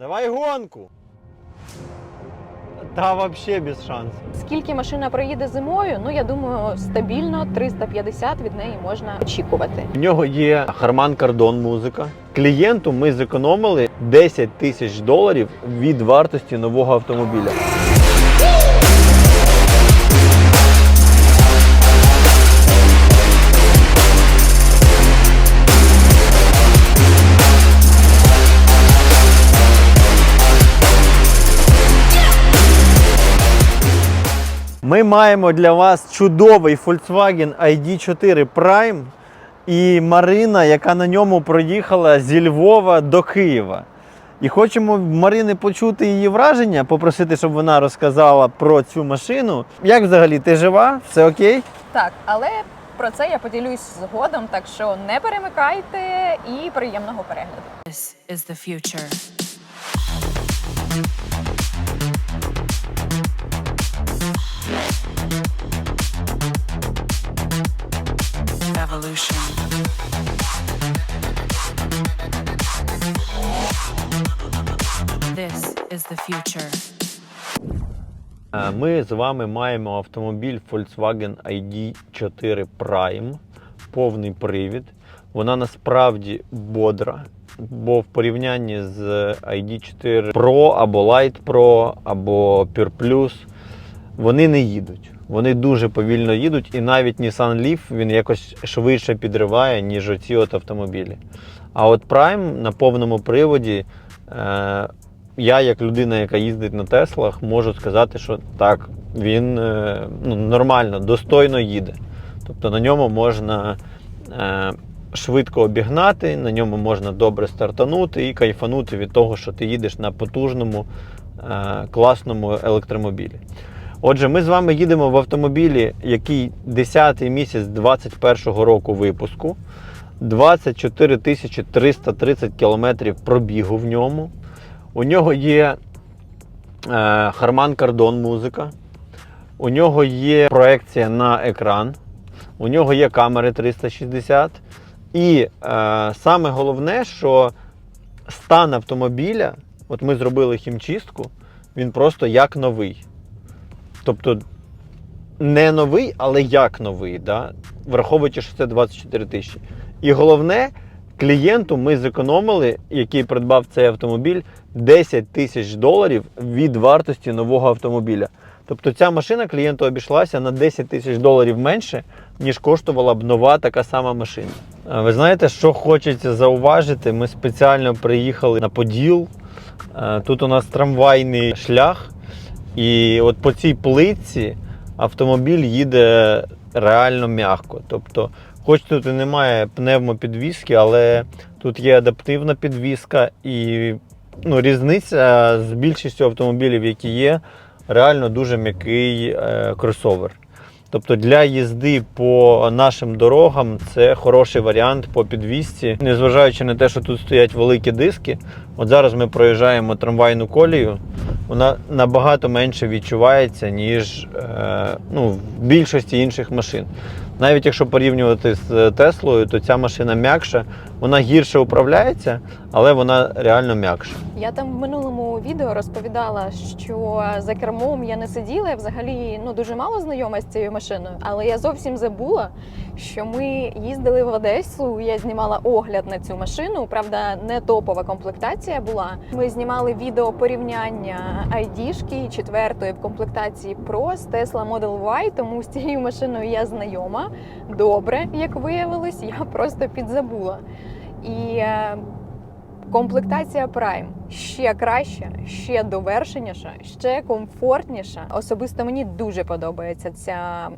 Давай гонку. Та вообще без шансів. Скільки машина проїде зимою? Ну я думаю, стабільно 350 від неї можна очікувати. В нього є Харман Кардон музика. Клієнту ми зекономили 10 тисяч доларів від вартості нового автомобіля. Ми маємо для вас чудовий Volkswagen ID4 Prime і Марина, яка на ньому проїхала зі Львова до Києва. І хочемо Марини почути її враження, попросити, щоб вона розказала про цю машину. Як взагалі ти жива? Все окей? Так, але про це я поділюсь згодом, так що не перемикайте і приємного перегляду. This is the future. Е, Ми з вами маємо автомобіль Volkswagen ID4 Prime, повний привід. Вона насправді бодра, бо в порівнянні з ID4 Pro або Light Pro або Pure Plus вони не їдуть. Вони дуже повільно їдуть, і навіть Nissan Leaf він якось швидше підриває, ніж оці от автомобілі. А от Prime на повному приводі. Е, я, як людина, яка їздить на Теслах, можу сказати, що так, він е, ну, нормально, достойно їде. Тобто на ньому можна е, швидко обігнати, на ньому можна добре стартанути і кайфанути від того, що ти їдеш на потужному, е, класному електромобілі. Отже, ми з вами їдемо в автомобілі, який 10-й місяць 21-го року випуску, 24 330 кілометрів пробігу в ньому. У нього є е, Harman Kardon музика. У нього є проекція на екран. У нього є камери 360. І е, саме головне, що стан автомобіля, от ми зробили хімчистку, він просто як новий. Тобто не новий, але як новий, да? враховуючи, що це 24 тисячі. І головне, клієнту ми зекономили, який придбав цей автомобіль, 10 тисяч доларів від вартості нового автомобіля. Тобто ця машина клієнту обійшлася на 10 тисяч доларів менше, ніж коштувала б нова така сама машина. Ви знаєте, що хочеться зауважити? Ми спеціально приїхали на Поділ. Е, Тут у нас трамвайний шлях, і от по цій плитці автомобіль їде реально м'яко. Тобто, хоч тут і немає пневмопідвіски, але тут є адаптивна підвіска і ну, різниця з більшістю автомобілів, які є, реально дуже м'який е, кросовер. Тобто для їзди по нашим дорогам це хороший варіант по підвісці, незважаючи на те, що тут стоять великі диски. От зараз ми проїжджаємо трамвайну колію, вона набагато менше відчувається, ніж е, ну, в більшості інших машин. Навіть якщо порівнювати з Теслою, то ця машина м'якша, вона гірше управляється, але вона реально м'якша. Я там в минулому відео розповідала, що за кермом я не сиділа, я взагалі ну дуже мало знайома з цією машиною, але я зовсім забула, що ми їздили в Одесу. Я знімала огляд на цю машину. Правда, не топова комплектація була. Ми знімали відео порівняння ID-шки четвертої в комплектації Pro з Tesla Model Y, тому з цією машиною я знайома. Добре, як виявилось, я просто підзабула. І е, Комплектація Prime ще краща, ще довершеніша, ще комфортніша. Особисто мені дуже подобається ця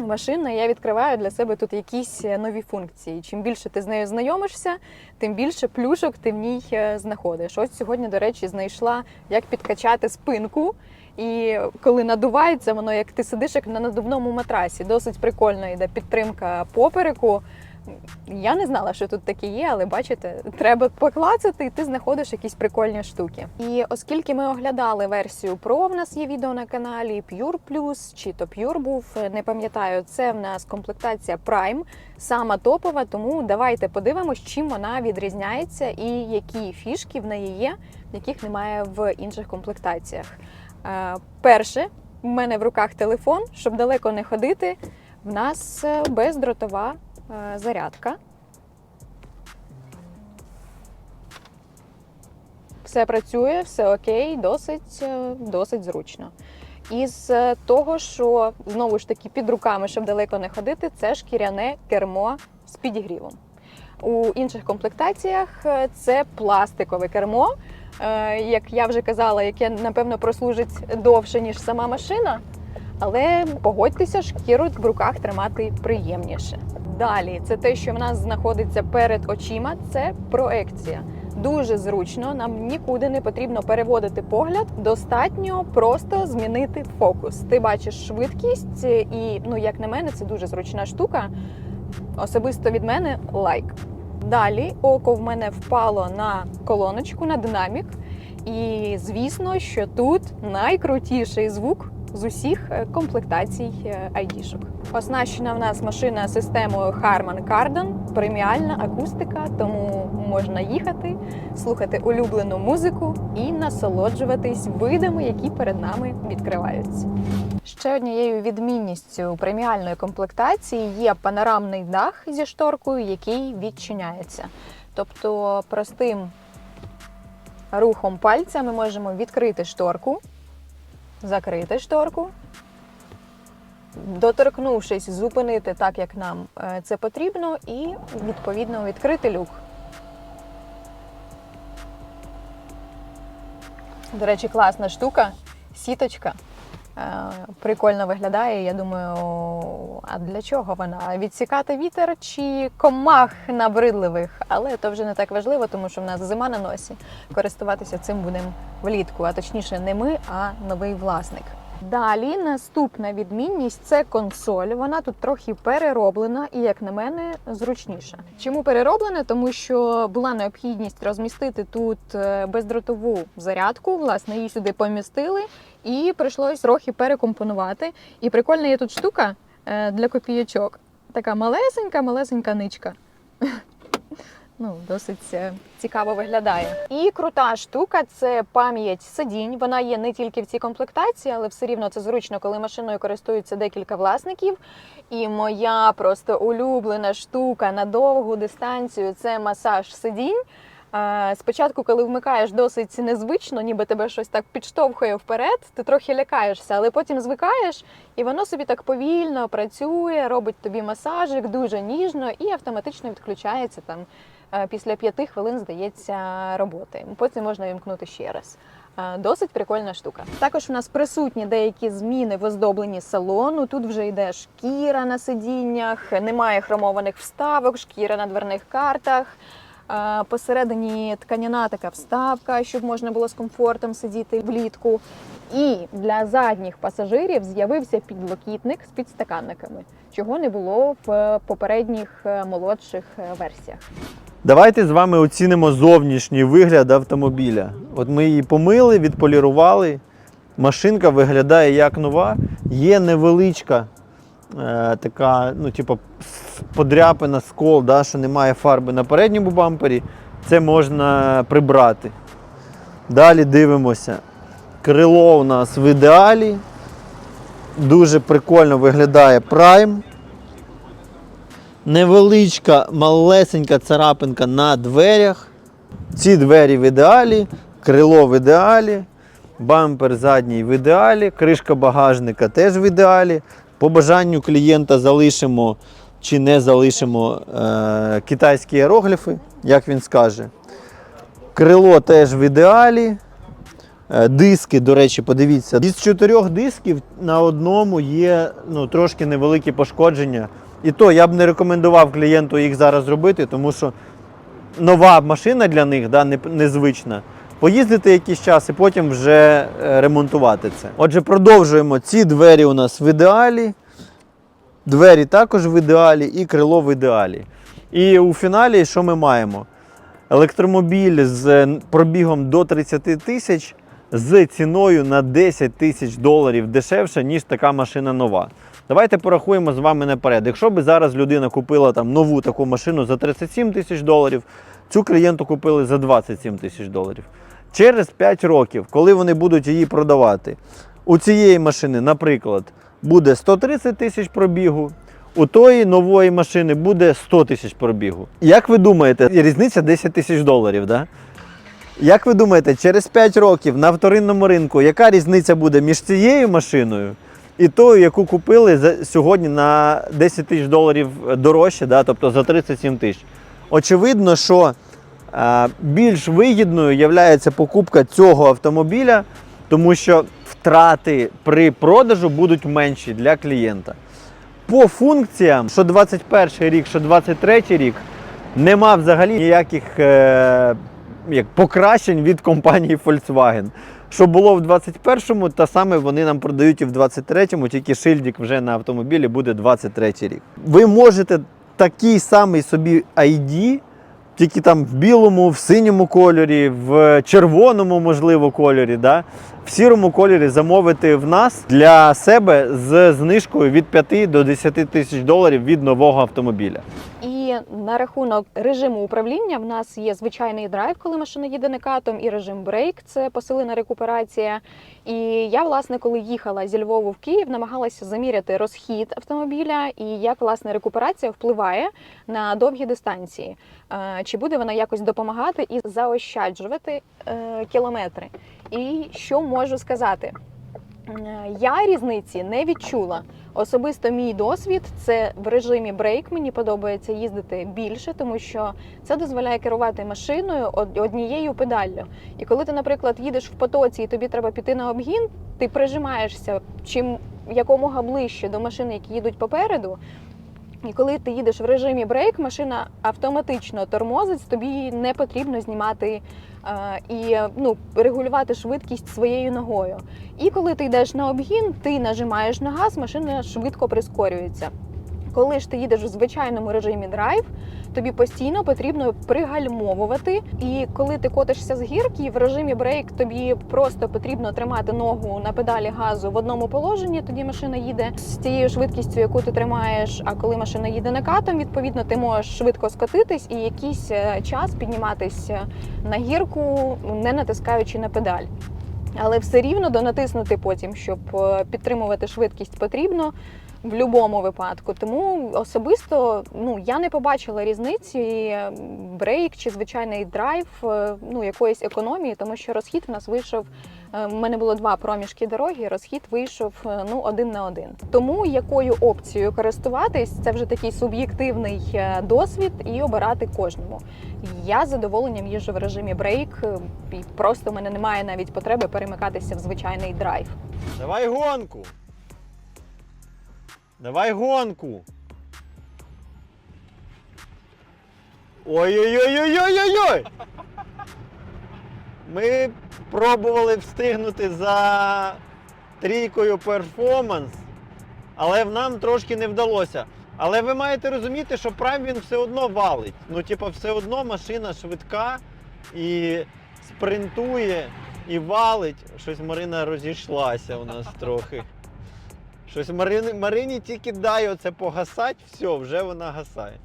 машина. Я відкриваю для себе тут якісь нові функції. Чим більше ти з нею знайомишся, тим більше плюшок ти в ній е, знаходиш. Ось сьогодні, до речі, знайшла, як підкачати спинку. І коли надувається, воно як ти сидиш як на надувному матрасі. Досить прикольно йде підтримка попереку. Я не знала, що тут таке є, але бачите, треба поклацати, і ти знаходиш якісь прикольні штуки. І оскільки ми оглядали версію Pro, в нас є відео на каналі Pure Plus, чи то Pure був, не пам'ятаю, це в нас комплектація Prime, сама топова. Тому давайте подивимось, чим вона відрізняється і які фішки в неї є, яких немає в інших комплектаціях. Е, Перше, в мене в руках телефон, щоб далеко не ходити. В нас е, бездротова зарядка. Все працює, все окей, досить, е, досить зручно. Із е, того, що знову ж таки під руками, щоб далеко не ходити, це шкіряне кермо з підігрівом. У інших комплектаціях е, це пластикове кермо, е, як я вже казала, яке напевно прослужить довше, ніж сама машина. Але погодьтеся, шкіру в руках тримати приємніше. Далі, це те, що в нас знаходиться перед очима, це проекція. Дуже зручно, нам нікуди не потрібно переводити погляд. Достатньо просто змінити фокус. Ти бачиш швидкість, і ну, як на мене, це дуже зручна штука. Особисто від мене лайк. Далі око в мене впало на колоночку, на динамік. І звісно, що тут найкрутіший звук з усіх е, комплектацій е, ID-шок. Оснащена в нас машина системою Harman Kardon, преміальна акустика, тому можна їхати, слухати улюблену музику і насолоджуватись видами, які перед нами відкриваються. Ще однією відмінністю преміальної комплектації є панорамний дах зі шторкою, який відчиняється. Тобто простим рухом пальця ми можемо відкрити шторку, закрити шторку, доторкнувшись, зупинити так, як нам е, це потрібно, і відповідно відкрити люк. До речі, класна штука, сіточка. Е, Прикольно виглядає. Я думаю, а для чого вона? Відсікати вітер чи комах набридливих? Але то вже не так важливо, тому що в нас зима на носі. Користуватися цим будемо влітку, а точніше, не ми, а новий власник. Далі наступна відмінність це консоль. Вона тут трохи перероблена і, як на мене, зручніша. Чому перероблена? Тому що була необхідність розмістити тут е, бездротову зарядку. Власне, її сюди помістили, і прийшлось трохи перекомпонувати. І прикольна є тут штука е, для копійочок. Така малесенька, малесенька ничка. Ну, досить е, цікаво виглядає. І крута штука це пам'ять сидінь. Вона є не тільки в цій комплектації, але все рівно це зручно, коли машиною користуються декілька власників. І моя просто улюблена штука на довгу дистанцію це масаж сидінь. Спочатку, коли вмикаєш досить незвично, ніби тебе щось так підштовхує вперед, ти трохи лякаєшся, але потім звикаєш, і воно собі так повільно працює, робить тобі масажик дуже ніжно і автоматично відключається там після п'яти хвилин, здається, роботи. Потім можна вімкнути ще раз. Е, Досить прикольна штука. Також у нас присутні деякі зміни в оздобленні салону. Тут вже йде шкіра на сидіннях, немає хромованих вставок, шкіра на дверних картах. Посередині тканяна така вставка, щоб можна було з комфортом сидіти влітку. І для задніх пасажирів з'явився підлокітник з підстаканниками, чого не було в попередніх е, молодших е, версіях. Давайте з вами оцінимо зовнішній вигляд автомобіля. От ми її помили, відполірували. Машинка виглядає як нова. Є невеличка е, така, ну, типу, подряпина, скол, да, що немає фарби на передньому бампері. Це можна прибрати. Далі дивимося. Крило у нас в ідеалі. Дуже прикольно виглядає Prime. Невеличка, малесенька царапинка на дверях. Ці двері в ідеалі, крило в ідеалі, бампер задній в ідеалі, кришка багажника теж в ідеалі. По бажанню клієнта залишимо чи не залишимо е, китайські іерогліфи, як він скаже. Крило теж в ідеалі. Е, Диски, до речі, подивіться. Із чотирьох дисків на одному є ну, трошки невеликі пошкодження. І то я б не рекомендував клієнту їх зараз робити, тому що нова машина для них да, не- незвична. Поїздити якийсь час і потім вже е, ремонтувати це. Отже, продовжуємо. Ці двері у нас в ідеалі. Двері також в ідеалі і крило в ідеалі. І у фіналі що ми маємо? Електромобіль з пробігом до 30 тисяч з ціною на 10 тисяч доларів дешевше, ніж така машина нова. Давайте порахуємо з вами наперед. Якщо би зараз людина купила там нову таку машину за 37 тисяч доларів, цю клієнту купили за 27 тисяч доларів. Через 5 років, коли вони будуть її продавати, у цієї машини, наприклад, буде 130 тисяч пробігу, у тої нової машини буде 100 тисяч пробігу. Як ви думаєте, різниця 10 тисяч доларів, да? Як ви думаєте, через 5 років на вторинному ринку, яка різниця буде між цією машиною і тою, яку купили сьогодні на 10 тисяч доларів дорожче, да? тобто за 37 тисяч? Очевидно, що більш вигідною є покупка цього автомобіля, тому що втрати при продажу будуть менші для клієнта. По функціям, що 21 рік, що 23 рік, нема взагалі ніяких е, як, покращень від компанії Volkswagen. Що було в 21-му, та саме вони нам продають і в 23-му, тільки шильдик вже на автомобілі буде 23 рік. Ви можете такий самий собі ID, тільки там в білому, в синьому кольорі, в червоному, можливо, кольорі, да? в сірому кольорі замовити в нас для себе з знижкою від 5 до 10 тисяч доларів від нового автомобіля. На рахунок режиму управління в нас є звичайний драйв, коли машина їде накатом, і режим брейк це посилена рекуперація. І я, власне, коли їхала зі Львову в Київ, намагалася заміряти розхід автомобіля і як власне рекуперація впливає на довгі дистанції. Е, Чи буде вона якось допомагати і заощаджувати е, кілометри? І що можу сказати? Е, Я різниці не відчула. Особисто мій досвід це в режимі брейк. Мені подобається їздити більше, тому що це дозволяє керувати машиною однією педаллю. І коли ти, наприклад, їдеш в потоці і тобі треба піти на обгін, ти прижимаєшся чим якомога ближче до машин, які їдуть попереду. І коли ти їдеш в режимі брейк, машина автоматично тормозить, тобі не потрібно знімати е, і ну, регулювати швидкість своєю ногою. І коли ти йдеш на обгін, ти нажимаєш на газ, машина швидко прискорюється. Коли ж ти їдеш у звичайному режимі драйв, тобі постійно потрібно пригальмовувати. І коли ти котишся з гірки, в режимі брейк тобі просто потрібно тримати ногу на педалі газу в одному положенні. Тоді машина їде з тією швидкістю, яку ти тримаєш. А коли машина їде накатом, відповідно, ти можеш швидко скотитись і якийсь е, час підніматися на гірку, не натискаючи на педаль. Але все рівно донатиснути потім, щоб е, підтримувати швидкість, потрібно в будь-якому випадку. Тому особисто ну я не побачила різниці е, брейк чи звичайний драйв, е, ну якоїсь економії, тому що розхід в нас вийшов. е, У мене було два проміжки дороги. Розхід вийшов е, ну один на один. Тому якою опцією користуватись, це вже такий суб'єктивний е, досвід і обирати кожному. Я з задоволенням їжджу в режимі брейк, е, і просто в мене немає навіть потреби перемикатися в звичайний драйв. Давай гонку. Давай гонку. Ой-ой-ой-ой-ой-ой-ой! Ми пробували встигнути за трійкою перформанс, але нам трошки не вдалося. Але ви маєте розуміти, що прайм він все одно валить. Ну, типу, все одно машина швидка і спринтує і валить. Щось Марина розійшлася у нас трохи. Щось Марині, Марині тільки дай оце погасать, все, вже вона гасає.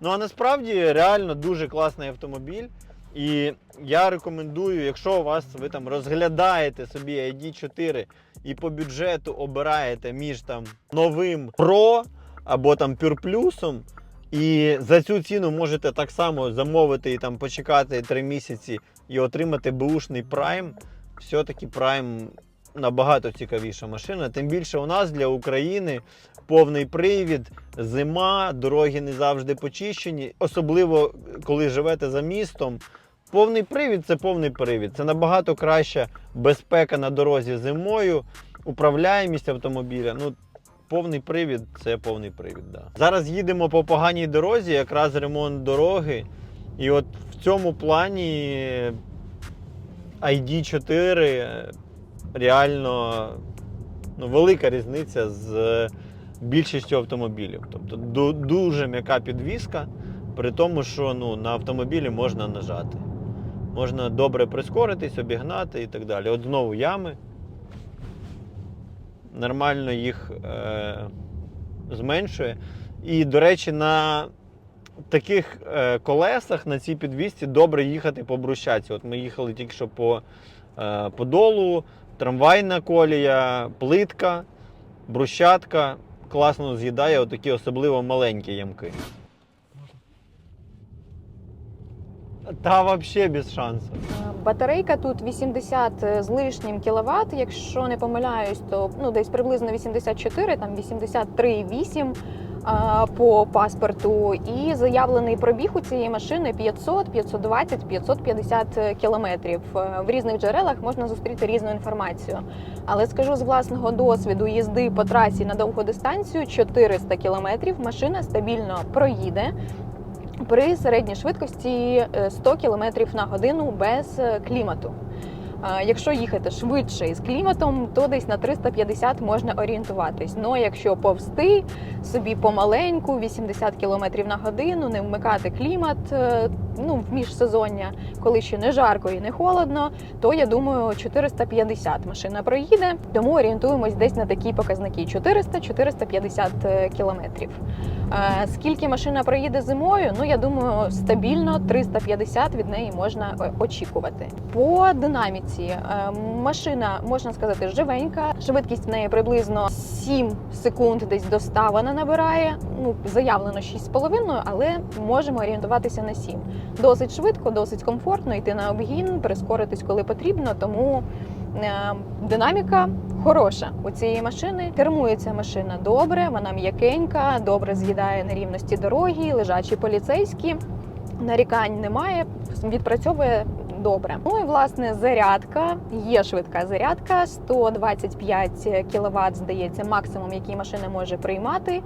Ну а насправді реально дуже класний автомобіль. І я рекомендую, якщо у вас ви там розглядаєте собі ID4 і по бюджету обираєте між там новим Pro або там Plus, і за цю ціну можете так само замовити і там почекати 3 місяці і отримати бушний Prime, все-таки Prime набагато цікавіша машина. Тим більше у нас для України повний привід, зима, дороги не завжди почищені, особливо коли живете за містом. Повний привід це повний привід. Це набагато краща безпека на дорозі зимою, управляємість автомобіля. Ну, повний привід це повний привід. Да. Зараз їдемо по поганій дорозі, якраз ремонт дороги. І от в цьому плані ID4 реально ну, велика різниця з більшістю автомобілів. Тобто дуже м'яка підвіска, при тому, що ну, на автомобілі можна нажати. Можна добре прискоритись, обігнати і так далі. От знову ями. Нормально їх е, зменшує. І, до речі, на таких е, колесах на цій підвісці добре їхати по брусчатці. От ми їхали тільки що по, е, по долу, трамвайна колія, плитка, брусчатка. Класно з'їдає отакі особливо маленькі ямки. Та взагалі без шансу. Батарейка тут 80 з лишнім кіловат. Якщо не помиляюсь, то ну десь приблизно 84, там 83,8 а, по паспорту. І заявлений пробіг у цієї машини 500, 520, 550 кілометрів. Е, В різних джерелах можна зустріти різну інформацію. Але скажу з власного досвіду їзди по трасі на довгу дистанцію 400 кілометрів. Машина стабільно проїде при середній швидкості е, 100 км на годину без е, клімату. Якщо їхати швидше із кліматом, то десь на 350 можна орієнтуватись. Ну якщо повсти собі помаленьку, 80 км на годину, не вмикати клімат е, ну, в міжсезоння, коли ще не жарко і не холодно, то я думаю, 450 машина проїде. Тому орієнтуємось десь на такі показники: 400-450 кілометрів. Е, Скільки машина проїде зимою? Ну я думаю, стабільно 350 від неї можна е, очікувати. По динаміці е, машина можна сказати живенька. Швидкість в неї приблизно 7 секунд десь до 100 вона набирає. Ну заявлено 6,5, але можемо орієнтуватися на 7. Досить швидко, досить комфортно йти на обгін, прискоритись, коли потрібно. Тому е, динаміка хороша у цієї машини. Кермується машина добре, вона м'якенька, добре з'їдає нерівності дороги, лежачі поліцейські. Нарікань немає, відпрацьовує добре. Ну і власне зарядка. Є швидка зарядка, 125 кВт, здається, максимум, який машина може приймати. Е,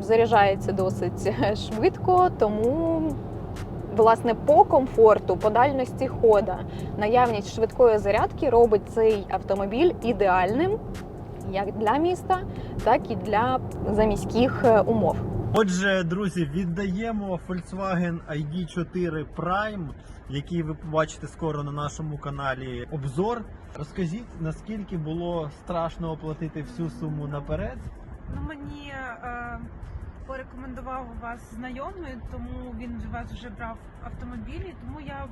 Заряджається досить швидко, тому власне по комфорту, по дальності хода, наявність швидкої зарядки робить цей автомобіль ідеальним як для міста, так і для заміських е, умов. Отже, друзі, віддаємо Volkswagen ID4 Prime, який ви побачите скоро на нашому каналі. Обзор. Розкажіть, наскільки було страшно оплатити всю суму наперед? Ну мені е, порекомендував вас знайомий, тому він у вас вже брав автомобіль, і тому я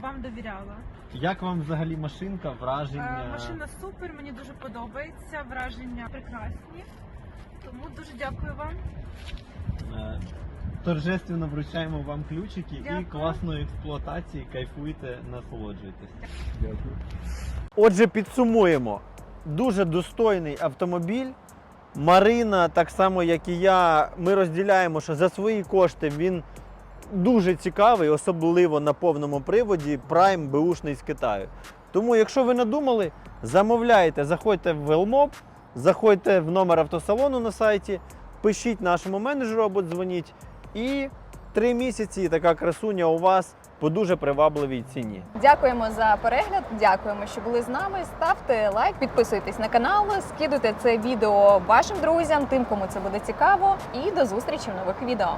вам довіряла. Як вам взагалі машинка, враження? Е, машина супер, мені дуже подобається, враження прекрасні. Тому дуже дякую вам. Е, Торжественно вручаємо вам ключики і класної експлуатації. Кайфуйте, насолоджуйтесь. Дякую. Отже, підсумуємо. Дуже достойний автомобіль. Марина, так само як і я, ми розділяємо, що за свої кошти він дуже цікавий, особливо на повному приводі Prime Бушний з Китаю. Тому, якщо ви надумали, замовляйте, заходьте в Велмоп, заходьте в номер автосалону на сайті, пишіть нашому менеджеру або дзвоніть. І три місяці така красуня у вас по дуже привабливій ціні. Дякуємо за перегляд. Дякуємо, що були з нами. Ставте лайк, підписуйтесь на канал, скидуйте це відео вашим друзям, тим, кому це буде цікаво. І до зустрічі в нових відео.